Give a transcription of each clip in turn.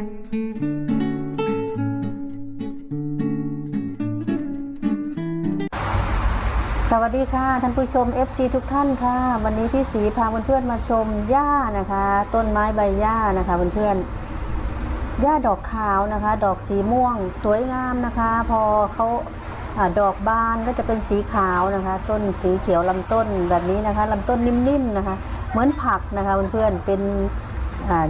สวัสดีค่ะ ท่านผู้ชม FC ทุกท่านค่ะ วันนี้พี่สีพาเพื่อนๆมาชมหญ้านะคะ ต้นไม้ใบหญ้านะคะเพื่อนๆหญ้าดอกขาวนะคะ ดอกสีม่วง สวยงามนะคะ พอเขาอดอกบานก็จะเป็นสีขาวนะคะ ต้นสีเขียวลำต้นแบบนี้นะคะลำต้นนิ่มๆนะคะ เหมือนผักนะคะเพื่อนๆเป็น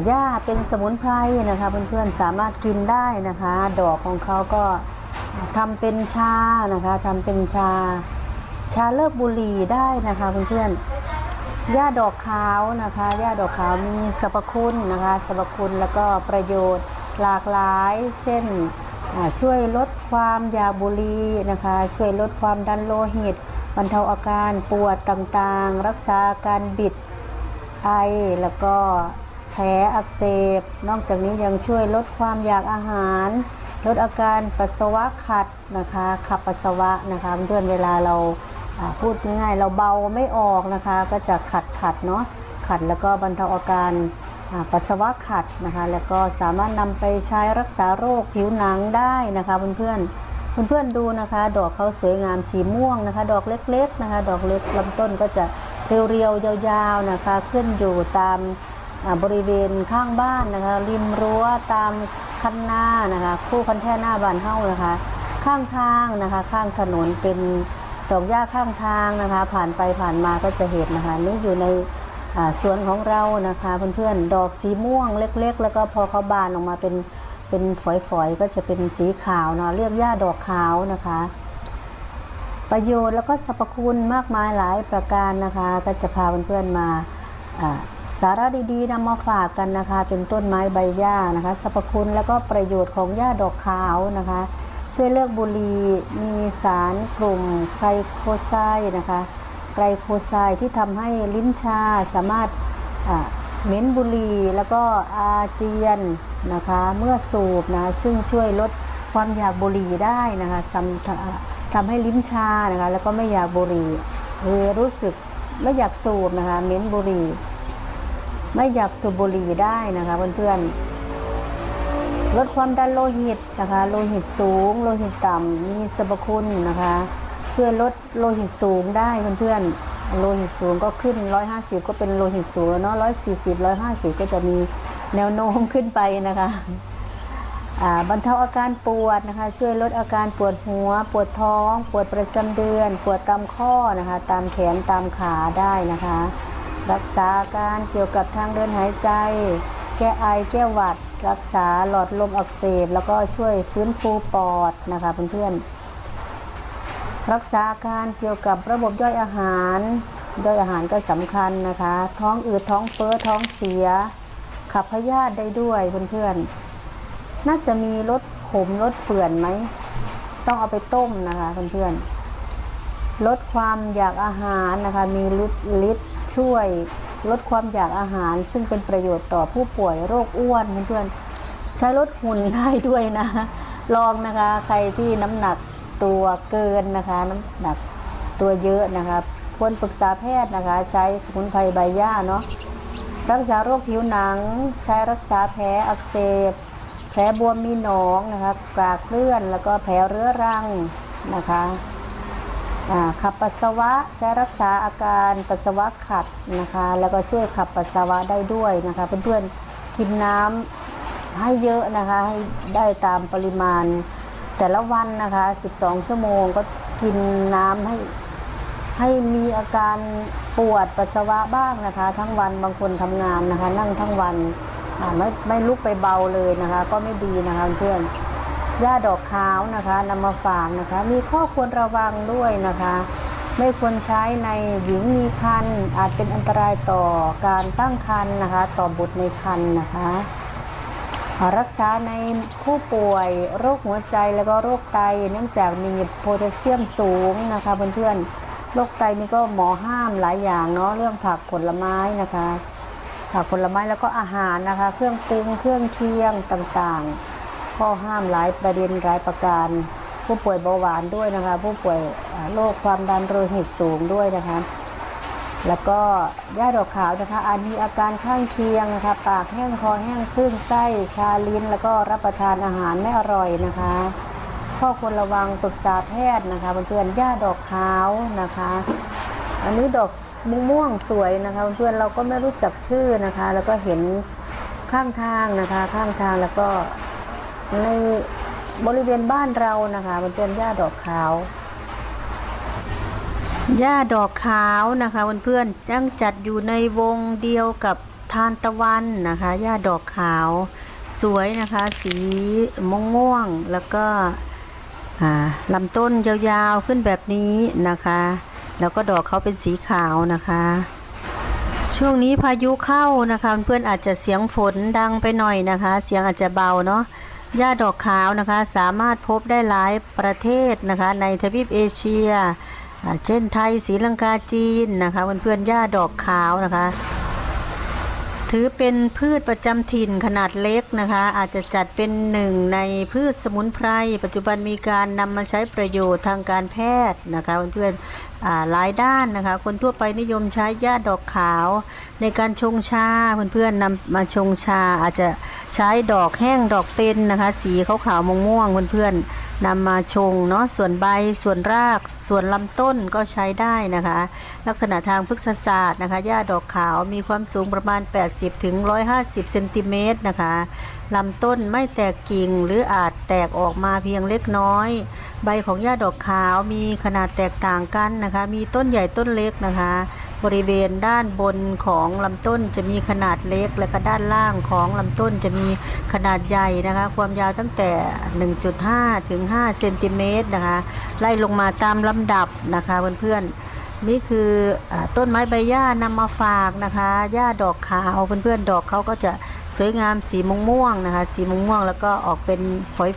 หญ้าเป็นสมุนไพรนะคะเพื่อนๆสามารถกินได้นะคะ ดอกของเขาก็ทำเป็นชานะคะทำเป็นชาชาเลิกบุหรี่ได้นะคะเพื่อนๆหญ้าดอกขาวนะคะหญ้าดอกขาวมีสรรพคุณนะคะสรรพคุณแล้วก็ประโยชน์หลากหลาย เช่นช่วยลดความอยากบุหรี่นะคะ ช่วยลดความดันโลหิตบรรเทาอาการปวดต่างๆ รักษาการบิดไอแล้วก็ แผลอักเสบ นอกจากนี้ยังช่วยลดความอยากอาหาร ลดอาการปัสสาวะขัดนะคะ ขับปัสสาวะนะคะเพื่อนเวลาเราพูดง่ายๆเราเบาไม่ออกนะคะ ก็จะขัดขัดเนาะขัดแล้วก็บรรเทาอาการปัสสาวะขัดนะคะ แล้วก็สามารถนำไปใช้รักษาโรคผิวหนังได้นะคะเพื่อนๆเพื่อนๆดูนะคะ ดอกเขาสวยงามสีม่วงนะคะ ดอกเล็กๆนะคะ ดอกเล็กลำต้นก็จะเรียวๆยาวๆนะคะ ขึ้นอยู่ตาม บริเวณข้างบ้านนะคะ ริมรั้วตามคันหน้านะคะคู่คันแท่หน้าบานเฮ้านะคะ ข้างทางนะคะ ข้างถนนเป็นดอกหญ้าข้างทางนะคะ ผ่านไปผ่านมาก็จะเห็นนะคะนี่อยู่ในสวนของเรานะคะเพื่อนๆดอกสีม่วงเล็ก ๆ แล้วก็พอเขาบานออกมาเป็นเป็นฝอยๆก็จะเป็นสีขาวเนาะเรียกหญ้าดอกขาวนะคะ ประโยชน์แล้วก็สรรพคุณมากมายหลายประการนะคะ ก็จะพาเพื่อนๆมา สาระดีๆนำมาฝากกันนะคะ เป็นต้นไม้ใบหญ้านะคะสรรพคุณแล้วก็ประโยชน์ของหญ้าดอกขาวนะคะ ช่วยเลิกบุหรี่มีสารกลุ่มไกลโคไซด์นะคะไกลโคไซด์ที่ทำให้ลิ้นชาสามารถเหม็นบุหรี่แล้วก็อาเจียนนะคะ เมื่อสูบนะซึ่งช่วยลดความอยากบุหรี่ได้นะคะทำทำให้ลิ้นชานะคะแล้วก็ไม่อยากบุหรี่หรือรู้สึกไม่อยากสูบนะคะเหม็นบุหรี่ ไม่อยากสูบบุหรี่ได้นะคะเพื่อนๆลดความดันโลหิตนะคะ โลหิตสูง โลหิตต่ำมีสรรพคุณนะคะ ช่วยลดโลหิตสูงได้เพื่อนๆโลหิตสูงก็ขึ้น 150 ก็เป็นโลหิตสูงเนาะ140 150 ก็จะมีแนวโน้มขึ้นไปนะคะบรรเทาอาการปวดนะคะ ช่วยลดอาการปวดหัว ปวดท้อง ปวดประจำเดือน ปวดตามข้อนะคะ ตามแขนตามขาได้นะคะ รักษาอาการเกี่ยวกับทางเดินหายใจ แก้ไอแก้หวัด รักษาหลอดลมอักเสบ แล้วก็ช่วยฟื้นฟูปอดนะคะเพื่อนๆรักษาอาการเกี่ยวกับระบบย่อยอาหารย่อยอาหารก็สำคัญนะคะ ท้องอืดท้องเฟ้อท้องเสีย ขับพยาธิได้ด้วยเพื่อนๆน่าจะมีลดขมลดเฟื่อนไหมต้องเอาไปต้มนะคะเพื่อนๆลดความอยากอาหารนะคะ มีฤทธิ์ฤทธิ์ ช่วยลดความอยากอาหาร ซึ่งเป็นประโยชน์ต่อผู้ป่วยโรคอ้วนเพื่อนๆใช้ลดหุ่นได้ด้วยนะ ลองนะคะใครที่น้ำหนักตัวเกินนะคะ น้ำหนักตัวเยอะนะคะควรปรึกษาแพทย์นะคะ ใช้สมุนไพรใบหญ้าเนาะรักษาโรคผิวหนัง ใช้รักษาแผลอักเสบแผลบวมมีหนองนะคะกากเลื่อนแล้วก็แผลเรื้อรังนะคะ ขับปัสสาวะใช้รักษาอาการปัสสาวะขัดนะคะ แล้วก็ช่วยขับปัสสาวะได้ด้วยนะคะเพื่อนๆกินน้ำให้เยอะนะคะให้ได้ตามปริมาณ แต่ละวันนะคะ 12 ชั่วโมงก็กินน้ำให้ให้มีอาการปวดปัสสาวะบ้างนะคะ ทั้งวันบางคนทำงานนะคะ นั่งทั้งวันอาไม่ไม่ลุกไปเบาเลยนะคะ ก็ไม่ดีนะคะเพื่อน หญ้าดอกขาวนะคะนำมาฝากนะคะ มีข้อควรระวังด้วยนะคะ ไม่ควรใช้ในหญิงมีครรภ์อาจเป็นอันตรายต่อการตั้งครรภ์นะคะ ต่อบุตรในครรภ์นะคะรักษาในผู้ป่วยโรคหัวใจแล้วก็โรคไตเนื่องจากมีโพแทสเซียมสูงนะคะเพื่อนๆโรคไตนี่ก็หมอห้ามหลายอย่างเนาะเรื่องผักผลไม้นะคะผักผลไม้แล้วก็อาหารนะคะ เครื่องปรุงเครื่องเคียงต่างๆ ข้อห้ามหลายประเด็นหลายประการ ผู้ป่วยเบาหวานด้วยนะคะ ผู้ป่วยโรคความดันโลหิตสูงด้วยนะคะ แล้วก็ย่าดอกขาวนะคะอาจมีอาการข้างเคียงนะคะ ปากแห้งคอแห้งคลื่นไส้ชาลิ้น แล้วก็รับประทานอาหารไม่อร่อยนะคะ ข้อควรระวังปรึกษาแพทย์นะคะเพื่อนๆย่าดอกขาวนะคะ อันนี้ดอกม่วงสวยนะคะเพื่อนเราก็ไม่รู้จักชื่อนะคะ แล้วก็เห็นข้างทางนะคะ ข้างทางแล้วก็ ในบริเวณบ้านเรานะคะเพื่อนๆย่าดอกขาวหญ้าดอกขาวนะคะเพื่อนๆยังจัดอยู่ในวงเดียวกับทานตะวันนะคะหญ้าดอกขาวสวยนะคะ สีม่วงม่วงๆแล้วก็ลำต้นยาวๆขึ้นแบบนี้นะคะ แล้วก็ดอกเขาเป็นสีขาวนะคะ ช่วงนี้พายุเข้านะคะ เพื่อนๆอาจจะเสียงฝนดังไปหน่อยนะคะ เสียงอาจจะเบาเนาะ หญ้าดอกขาวนะคะ สามารถพบได้หลายประเทศนะคะ ในทวีปเอเชีย เช่นไทยศรีลังกาจีนนะคะเพื่อนๆหญ้าดอกขาวนะคะ ถือเป็นพืชประจำถิ่นขนาดเล็กนะคะ อาจจะจัดเป็นหนึ่งในพืชสมุนไพร ปัจจุบันมีการนำมาใช้ประโยชน์ทางการแพทย์นะคะเพื่อนๆอ่าหลายด้านนะคะ คนทั่วไปนิยมใช้หญ้าดอกขาว ในการชงชาเพื่อนๆนำมาชงชาอาจจะใช้ดอกแห้งดอกเป็นนะคะ สีขาวๆม่วงๆเพื่อนๆ นำมาชงเนาะส่วนใบส่วนรากส่วนลำต้นก็ใช้ได้นะคะ ลักษณะทางพฤกษศาสตร์นะคะหญ้าดอกขาวมีความสูงประมาณ 80ถึง150เซนติเมตรนะคะลำต้นไม่แตกกิ่งหรืออาจแตกออกมาเพียงเล็กน้อย ใบของหญ้าดอกขาวมีขนาดแตกต่างกันนะคะ มีต้นใหญ่ต้นเล็กนะคะ บริเวณด้านบนของลำต้นจะมีขนาดเล็ก และก็ด้านล่างของลำต้นจะมีขนาดใหญ่นะคะ ความยาวตั้งแต่ 1.5 ถึง 5 เซนติเมตรนะคะ ไล่ลงมาตามลำดับนะคะเพื่อนๆนี่คืออต้นไม้ใบหญ้านำมาฝากนะคะหญ้าดอกขาวเพื่อนๆดอกเขาก็จะสวยงามสีม่วงๆนะคะ สีม่วงๆแล้วก็ออกเป็น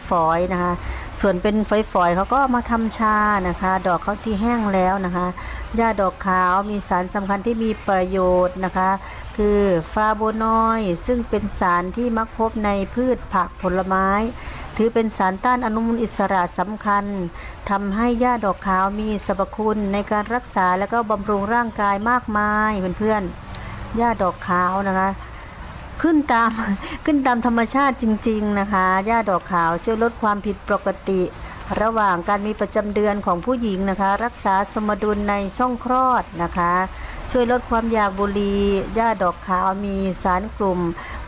ฝอยๆนะคะ ส่วนเป็นฝอยๆเขาก็มาทำชานะคะ ดอกเขาที่แห้งแล้วนะคะหญ้าดอกขาวมีสารสำคัญที่มีประโยชน์นะคะ คือฟาโบนอยด์ซึ่งเป็นสารที่มักพบในพืชผักผลไม้ ถือเป็นสารต้านอนุมูลอิสระสำคัญทำให้หญ้าดอกขาวมีสรรพคุณในการรักษาและก็บำรุงร่างกายมากมายเพื่อนๆหญ้าดอกขาวนะคะ ขึ้นตามขึ้นตามธรรมชาติจริง ๆนะคะหญ้าดอกขาวช่วยลดความผิดปกติ ระหว่างการมีประจำเดือนของผู้หญิงนะคะ รักษาสมดุลในช่องคลอดนะคะ ช่วยลดความอยากบุหรี่หญ้าดอกขาวมีสารกลุ่ม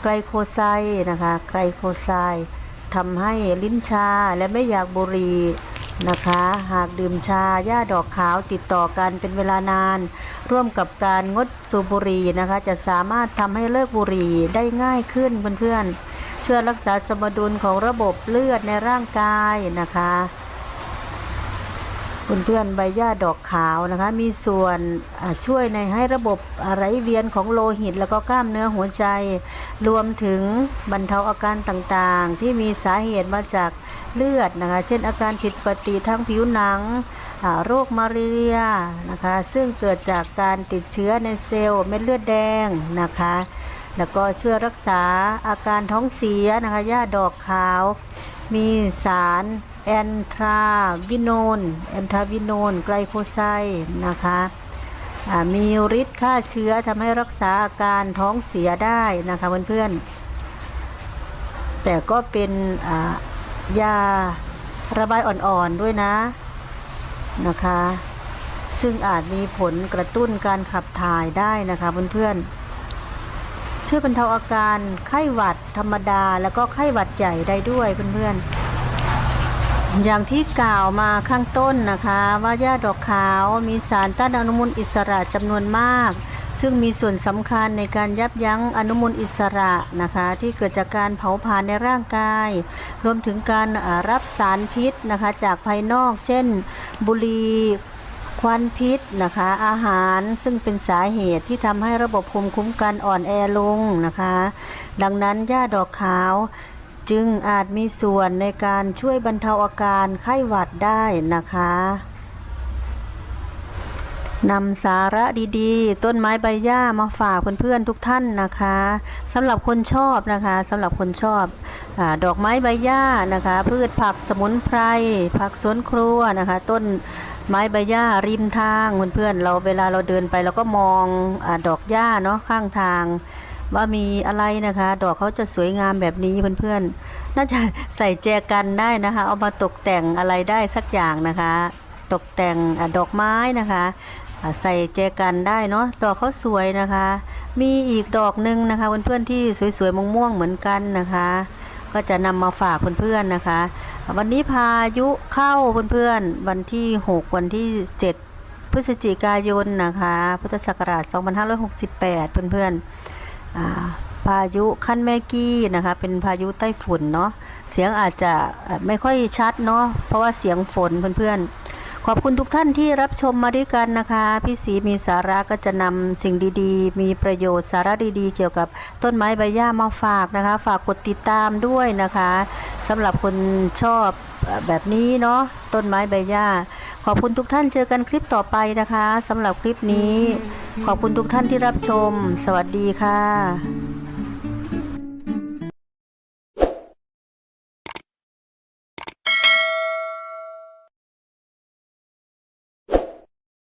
ไกลโคไซด์นะคะไกลโคไซด์ทำให้ลิ้นชาและไม่อยากบุหรี่ นะคะ หากดื่มชาหญ้าดอกขาวติดต่อกันเป็นเวลานาน ร่วมกับการงดสูบบุหรี่นะคะ จะสามารถทำให้เลิกบุหรี่ได้ง่ายขึ้นเพื่อนๆ ช่วยรักษาสมดุลของระบบเลือดในร่างกายนะคะเพื่อนๆใบหญ้าดอกขาวนะคะ มีส่วนช่วยในให้ระบบไหลเวียนของโลหิต แล้วก็กล้ามเนื้อหัวใจ รวมถึงบรรเทาอาการต่างๆ ที่มีสาเหตุมาจาก เลือดนะคะ เช่นอาการผิดปกติทางผิวหนังโรคมาเรียนะคะ ซึ่งเกิดจากการติดเชื้อในเซลล์เม็ดเลือดแดงนะคะ แล้วก็ช่วยรักษาอาการท้องเสียนะคะหญ้าดอกขาว มีสารแอนทราวิโนนแอนทราวิโนนไกลโคไซด์นะคะมีฤทธิ์ฆ่าเชื้อทำให้รักษาอาการท้องเสียได้นะคะเพื่อนๆแต่ก็เป็นอ ยาระบายอ่อนๆด้วยนะนะคะ ซึ่งอาจมีผลกระตุ้นการขับถ่ายได้นะคะเพื่อนๆ ช่วยบรรเทาอาการไข้หวัดธรรมดาแล้วก็ไข้หวัดใหญ่ได้ด้วยเพื่อนๆอย่างที่กล่าวมาข้างต้นนะคะ ว่าหญ้าดอกขาวมีสารต้านอนุมูลอิสระจำนวนมาก ซึ่งมีส่วนสำคัญในการยับยั้งอนุมูลอิสระนะคะที่เกิดจากการเผาผลาญในร่างกาย รวมถึงการรับสารพิษนะคะจากภายนอก เช่น บุหรี่ควันพิษนะคะอาหารซึ่งเป็นสาเหตุที่ทำให้ระบบภูมิคุ้มกันอ่อนแอลงนะคะ ดังนั้นหญ้าดอกขาวจึงอาจมีส่วนในการช่วยบรรเทาอาการไข้หวัดได้นะคะ นำสาระดีๆ ต้นไม้ใบหญ้ามาฝากเพื่อนๆทุกท่านนะคะสำหรับคนชอบนะคะสำหรับคนชอบอดอกไม้ใบหญ้านะคะ พืชผักสมุนไพรผักสวนครัวนะคะ ต้นไม้ใบหญ้าริมทางเพื่อนๆเราเวลาเราเดินไปเราก็มองอดอกหญ้าเนาะข้างทาง ว่ามีอะไรนะคะ ดอกเขาจะสวยงามแบบนี้เพื่อนๆน่าจะใส่แจกันได้นะคะ เอามาตกแต่งอะไรได้สักอย่างนะคะ ตกแต่งอดอกไม้นะคะ ใส่แจกันได้เนาะดอกเขาสวยนะคะ มีอีกดอกหนึ่งนะคะเพื่อนๆที่สวยๆม่วงๆเหมือนกันนะคะ ก็จะนำมาฝากเพื่อนๆนะคะ วันนี้พายุเข้าเพื่อนๆวันที่ 6 วันที่ 7 พฤศจิกายนนะคะ พุทธศักราช 2568 เพื่อนๆพายุขั้นแม่กี้นะคะ เป็นพายุไต้ฝุ่นเนาะเสียงอาจจะไม่ค่อยชัดเนาะเพราะว่าเสียงฝนเพื่อนๆ ขอบคุณทุกท่านที่รับชมมาด้วยกันนะคะ พี่สีมีสาระก็จะนำสิ่งดีๆ มีประโยชน์สาระดีๆ เกี่ยวกับต้นไม้ใบหญ้ามาฝากนะคะ ฝากกดติดตามด้วยนะคะสำหรับคนชอบแบบนี้เนาะต้นไม้ใบหญ้าขอบคุณทุกท่านเจอกันคลิปต่อไปนะคะสำหรับคลิปนี้ ขอบคุณทุกท่านที่รับชม สวัสดีค่ะ